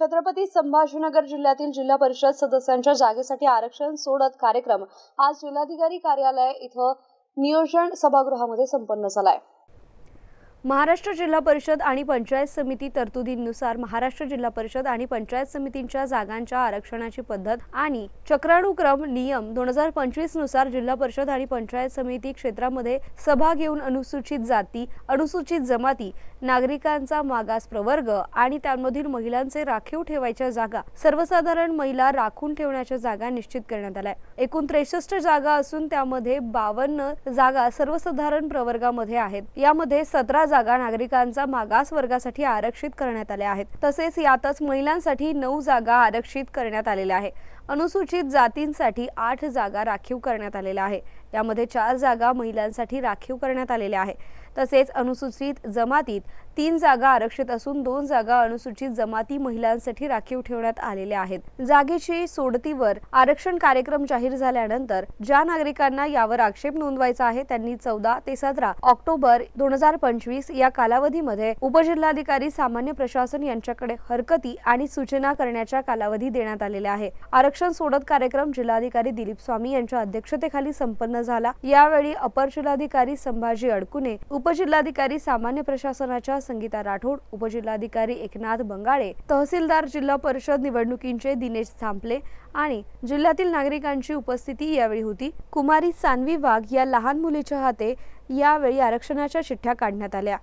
छत्रपती संभाजीनगर जिल्ह्यातील जिल्हा परिषद सदस्यांच्या जागेसाठी आरक्षण सोडत कार्यक्रम आज जिल्हाधिकारी कार्यालय इथं नियोजन सभागृहामध्ये संपन्न झालाय. महाराष्ट्र जिल्हा परिषद आणि पंचायत समिती तरतुदींनुसार महाराष्ट्र जिल्हा परिषद आणि पंचायत समितींच्या जागांच्या आरक्षणाची पद्धत आणि चक्रानुक्रम नियम दोन हजार पंचवीसनुसार जिल्हा परिषद आणि पंचायत समिती क्षेत्रामध्ये सभा घेऊन अनुसूचित जाती अनुसूचित जमाती नागरिकांचा मागास प्रवर्ग आणि त्यामधील महिलांचे राखीव ठेवायच्या जागा सर्वसाधारण महिला राखून ठेवण्याच्या जागा निश्चित करण्यात आल्या. एकूण त्रेसष्ट जागा असून त्यामध्ये बावन्न जागा सर्वसाधारण प्रवर्गामध्ये आहेत. यामध्ये सतरा जागा नागरिकांचा मागास वर्गासाठी आरक्षित करण्यात आल्या आहेत. तसेच यातच महिलांसाठी नऊ जागा आरक्षित करण्यात आलेल्या आहे अनुसूचित जातींसाठी आठ जागा राखीव करण्यात आलेल्या आहे. यामध्ये चार जागा महिलांसाठी राखीव करण्यात आलेल्या आहे. तसेच अनुसूचित जमातीत तीन जागा आरक्षित असून दोन जागा अनुसूचित जमाती महिलांसाठी राखीव ठेवण्यात आलेल्या आहेत. जागेची सोडतीवर आरक्षण कार्यक्रम जाहीर झाल्यानंतर ज्या नागरिकांना यावर आक्षेप नोंदवायचा आहे त्यांनी चौदा ते सतरा ऑक्टोबर दोन हजार पंचवीस या कालावधीमध्ये उपजिल्हाधिकारी सामान्य प्रशासन यांच्याकडे हरकती आणि सूचना करण्याच्या कालावधी देण्यात आलेला आहे. आरक्षण सोडत कार्यक्रम जिल्हाधिकारी दिलीप स्वामी यांच्या अध्यक्षतेखाली संपन्न झाला. यावेळी अपर जिल्हाधिकारी संभाजी अडकुने उपजिल्हाधिकारी सामान्य प्रशासनाच्या संगीता राठोड उपजिल्हाधिकारी एकनाथ बंगाळे तहसीलदार जिल्हा परिषद निवडणुकींचे दिनेश झांपले आणि जिल्ह्यातील नागरिकांची उपस्थिती यावेळी होती. कुमारी सानवी वाघ या लहान मुलीच्या हाते यावेळी आरक्षणाच्या चिठ्ठ्या काढण्यात आल्या.